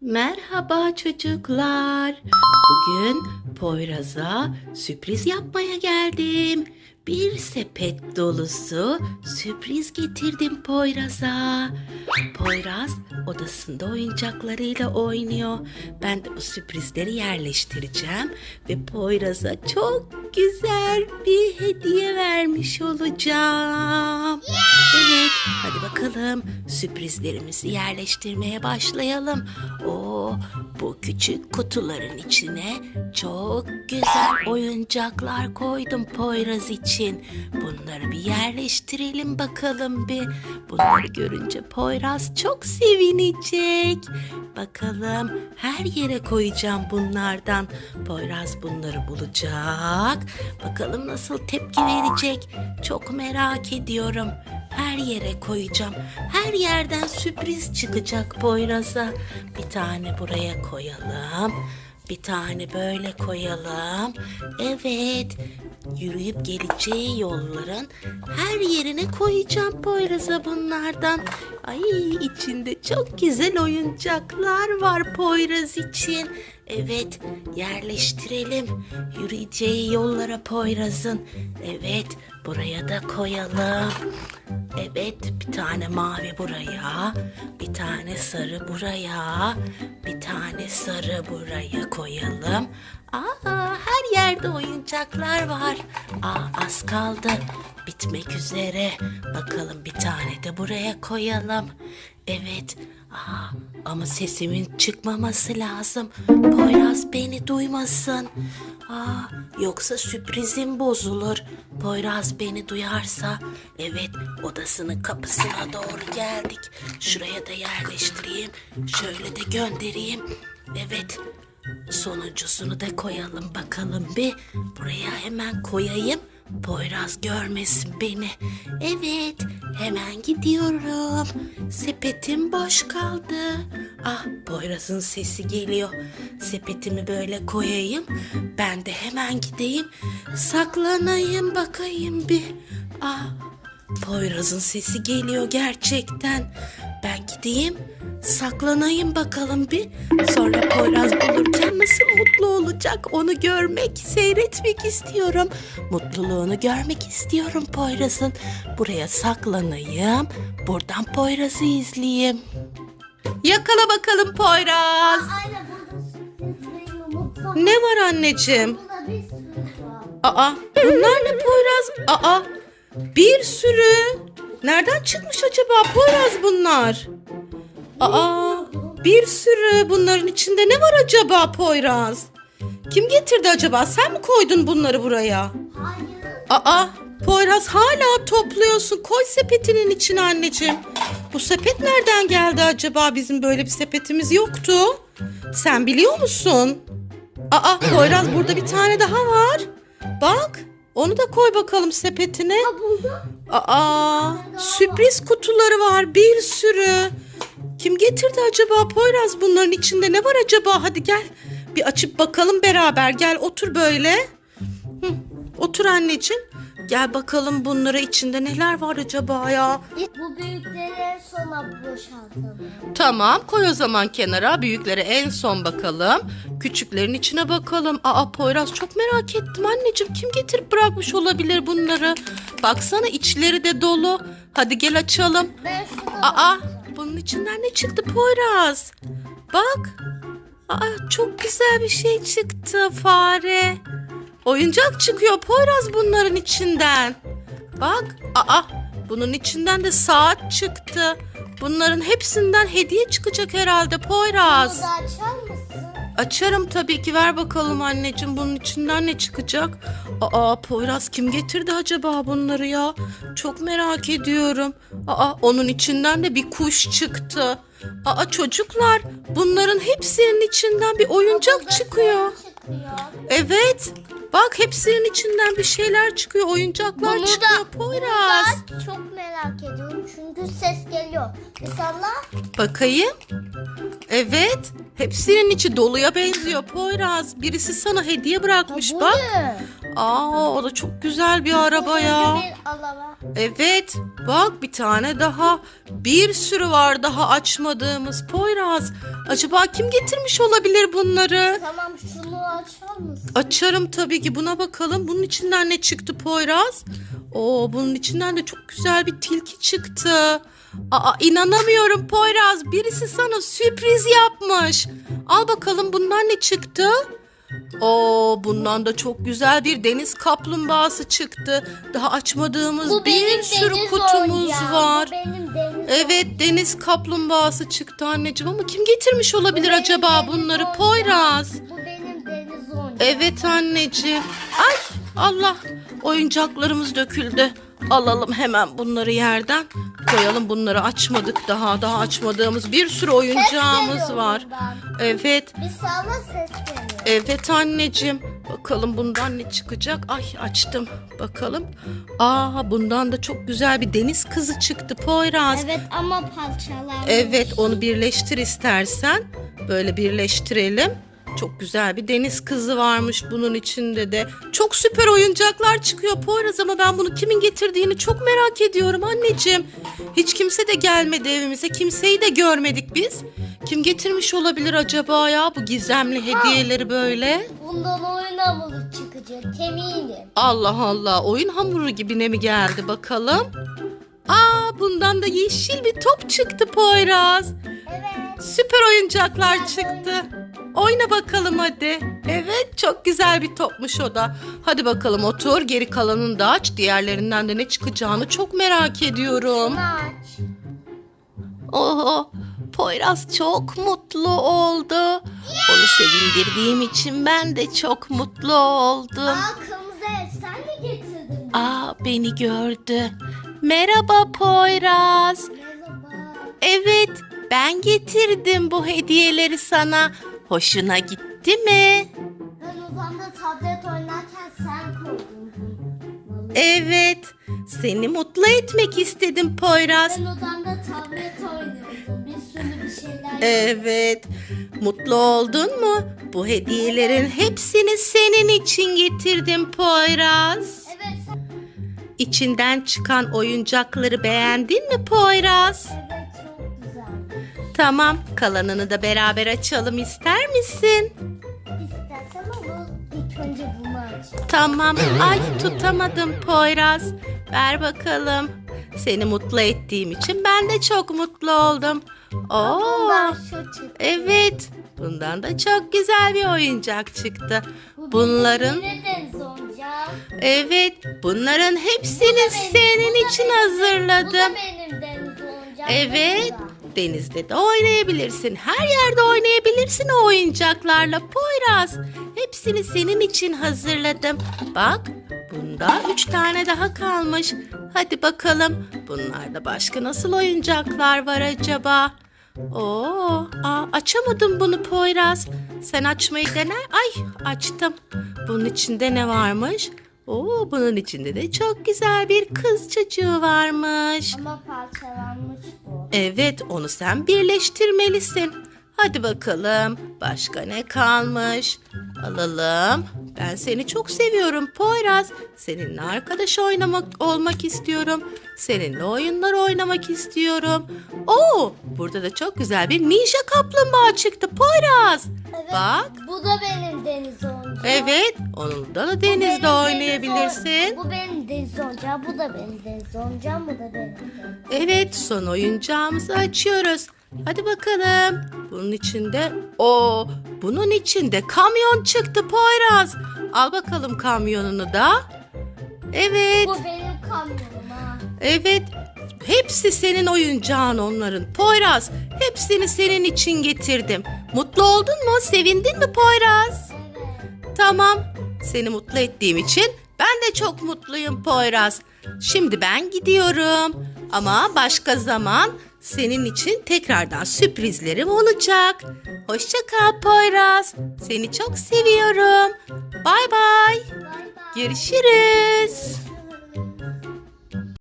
Merhaba çocuklar. Bugün Poyraz'a sürpriz yapmaya geldim. Bir sepet dolusu sürpriz getirdim Poyraz'a. Poyraz odasında oyuncaklarıyla oynuyor. Ben de bu sürprizleri yerleştireceğim ve Poyraz'a çok güzel bir hediye vermiş olacağım. Evet, hadi bakalım sürprizlerimizi yerleştirmeye başlayalım. Oo, bu küçük kutuların içine çok güzel oyuncaklar koydum Poyraz için. Bunları bir yerleştirelim bakalım bir. Bunları görünce Poyraz çok sevinecek. Bakalım her yere koyacağım bunlardan. Poyraz bunları bulacak. Bakalım nasıl tepki verecek. Çok merak ediyorum. Yere koyacağım. Her yerden sürpriz çıkacak Poyraz'a. Bir tane buraya koyalım. Bir tane böyle koyalım. Evet. Yürüyüp geleceği yolların her yerine koyacağım Poyraz'a bunlardan. Ay içinde çok güzel oyuncaklar var Poyraz için. Evet yerleştirelim. Yürüyeceği yollara Poyraz'ın. Evet buraya da koyalım. Evet bir tane mavi buraya, bir tane sarı buraya, bir tane sarı buraya koyalım. Aa yerde oyuncaklar var. Aa az kaldı. Bitmek üzere. Bakalım bir tane de buraya koyalım. Evet. Aa, ama sesimin çıkmaması lazım. Poyraz beni duymasın. Aa, yoksa sürprizim bozulur. Poyraz beni duyarsa. Evet odasının kapısına doğru geldik. Şuraya da yerleştireyim. Şöyle de göndereyim. Evet Sonuncusunu da koyalım bakalım bir. Buraya hemen koyayım. Poyraz görmesin beni. Evet, hemen gidiyorum. Sepetim boş kaldı. Ah, Poyraz'ın sesi geliyor. Sepetimi böyle koyayım. Ben de hemen gideyim. Saklanayım bakayım bir. Ah, Poyraz'ın sesi geliyor gerçekten. Ben gideyim, saklanayım bakalım bir. Sonra Poyraz bulurken nasıl mutlu olacak onu görmek, seyretmek istiyorum. Mutluluğunu görmek istiyorum Poyraz'ın. Buraya saklanayım, buradan Poyraz'ı izleyeyim. Yakala bakalım Poyraz. Aynen burada sürpriz ve yumurta. Ne var anneciğim? Burada bir sürü var. Aa, bunlar ne Poyraz? Aa, bir sürü. Nereden çıkmış acaba Poyraz bunlar? Aa, bir sürü. Bunların içinde ne var acaba Poyraz? Kim getirdi acaba? Sen mi koydun bunları buraya? Hayır. Aa, Poyraz hala topluyorsun. Koy sepetinin içine anneciğim. Bu sepet nereden geldi acaba? Bizim böyle bir sepetimiz yoktu. Sen biliyor musun? Aa, Poyraz burada bir tane daha var. Bak, onu da koy bakalım sepetine. Ha buldum. Aa, sürpriz kutuları var bir sürü. Kim getirdi acaba Poyraz bunların içinde ne var acaba? Hadi gel bir açıp bakalım beraber. Gel otur böyle. Hı, otur anneciğim. Gel bakalım bunları içinde neler var acaba ya? Bu büyükleri sona boşaltalım. Tamam koy o zaman kenara. Büyüklere en son bakalım. Küçüklerin içine bakalım. Aa Poyraz çok merak ettim anneciğim. Kim getirip bırakmış olabilir bunları? Baksana içleri de dolu. Hadi gel açalım. Ben şuna Aa, bunun içinden ne çıktı Poyraz? Bak. Aa, çok güzel bir şey çıktı fare. Oyuncak çıkıyor Poyraz bunların içinden. Bak. Aa, bunun içinden de saat çıktı. Bunların hepsinden hediye çıkacak herhalde Poyraz. Bunu da açar mısın? Açarım tabii ki. Ver bakalım anneciğim bunun içinden ne çıkacak? Aa Poyraz kim getirdi acaba bunları ya? Çok merak ediyorum. Aa onun içinden de bir kuş çıktı. Aa çocuklar bunların hepsinin içinden bir oyuncak çıkıyor. çıkıyor. Evet. Bak hepsinin içinden bir şeyler çıkıyor. Oyuncaklar Bunu da- çıkıyor Poyraz. Ben çok merak ediyorum çünkü ses geliyor. İnsanlar Bakayım. Evet. Hepsinin içi doluya benziyor Poyraz. Birisi sana hediye bırakmış bu bak. ne? Aa o da çok güzel bir araba ya. Bir araba. Evet. bak bir tane daha. Bir sürü var daha açmadığımız Poyraz. Acaba kim getirmiş olabilir bunları? Tamam şunu açar mısın? Açarım tabii ki buna bakalım. Bunun içinden ne çıktı Poyraz? Oo bunun içinden de çok güzel bir tilki çıktı. Aa inanamıyorum Poyraz. Birisi sana sürpriz yapmış. Al bakalım bundan ne çıktı? Oo bundan da çok güzel bir deniz kaplumbağası çıktı. Daha açmadığımız bir sürü deniz kutumuz oyuncağım, var. Bu benim deniz Evet deniz kaplumbağası çıktı anneciğim ama kim getirmiş olabilir benim acaba deniz bunları oyuncağım. Poyraz? Bu benim deniz oyuncağım. Evet anneciğim. Ay Allah oyuncaklarımız döküldü. Alalım hemen bunları yerden. Koyalım bunları açmadık daha. Daha açmadığımız bir sürü oyuncağımız var. bundan. Evet. Bir sağla ses geliyor. Evet anneciğim. Bakalım bundan ne çıkacak? Ay açtım. Bakalım. Aa bundan da çok güzel bir deniz kızı çıktı Poyraz. Evet ama parçalanmış. Evet onu birleştir istersen. Böyle birleştirelim. Çok güzel bir deniz kızı varmış bunun içinde de. Çok süper oyuncaklar çıkıyor Poyraz ama ben bunu kimin getirdiğini çok merak ediyorum anneciğim. Hiç kimse de gelmedi evimize. Kimseyi de görmedik biz. Kim getirmiş olabilir acaba ya bu gizemli hediyeleri böyle? Bundan oyun hamuru çıkacak eminim. Allah Allah oyun hamuru gibine mi geldi bakalım? Aa bundan da yeşil bir top çıktı Poyraz. Evet. Süper oyuncaklar çıktı. Oyna bakalım hadi. Evet çok güzel bir topmuş o da. Hadi bakalım otur geri kalanını da aç. Diğerlerinden de ne çıkacağını çok merak ediyorum. Bunu aç. Oho Poyraz çok mutlu oldu. Onu sevindirdiğim için ben de çok mutlu oldum. Aa kırmızı et sen mi getirdin? Aa beni gördü. Merhaba Poyraz. Merhaba. Evet, ben getirdim bu hediyeleri sana. Hoşuna gitti mi? Ben odamda tablet oynarken sen koydun. Evet, seni mutlu etmek istedim Poyraz. Ben odamda tablet oynuyordum. Bir sürü bir şeyler. Evet, mutlu oldun mu? Bu hediyelerin hepsini senin için getirdim Poyraz. Evet. İçinden çıkan oyuncakları beğendin mi Poyraz? Evet çok güzel. Tamam, kalanını da beraber açalım ister misin? İstersen ama ilk önce bunu aç. Tamam. Ay tutamadım Poyraz. Ver bakalım. Seni mutlu ettiğim için ben de çok mutlu oldum. Oo. Bundan şu çıktı. Evet. Bundan da çok güzel bir oyuncak çıktı. Bu Bunların evet, bunların Bu hepsini senin bu da için Bu hazırladım. da benim deniz oyuncağım. Evet. Denizde de oynayabilirsin. Her yerde oynayabilirsin o oyuncaklarla Poyraz. Hepsini senin için hazırladım. Bak bunda üç tane daha kalmış. Hadi bakalım bunlarda başka nasıl oyuncaklar var acaba? Oo, aa, açamadım bunu Poyraz. Sen açmayı dene. Ay açtım. Bunun içinde ne varmış? Oo, bunun içinde de çok güzel bir kız çocuğu varmış. Ama parçalanmış bu. Evet, onu sen birleştirmelisin. Hadi bakalım, başka ne kalmış? Alalım. Ben seni çok seviyorum Poyraz. Seninle arkadaş oynamak olmak istiyorum. Seninle oyunlar oynamak istiyorum. Oo, burada da çok güzel bir ninja kaplumbağa çıktı Poyraz. Evet. Bak. Bu da benim deniz oyuncağım. Evet, onunla da denizde benim deniz oynayabilirsin. oy- Bu benim deniz oyuncağım. Bu da benim deniz oyuncağım. Bu da benim deniz Evet, son oyuncağımızı açıyoruz. Hadi bakalım. Bunun içinde o bunun içinde kamyon çıktı Poyraz. Al bakalım kamyonunu da. Evet, Bu benim kamyonum ha. evet. Hepsi senin oyuncağın onların. Poyraz, hepsini senin için getirdim. Mutlu oldun mu? Sevindin mi Poyraz? Evet. Tamam. Seni mutlu ettiğim için ben de çok mutluyum Poyraz. Şimdi ben gidiyorum. Ama başka zaman senin için tekrardan sürprizlerim olacak. Hoşça kal Poyraz. Seni çok seviyorum. Bay bay. Görüşürüz.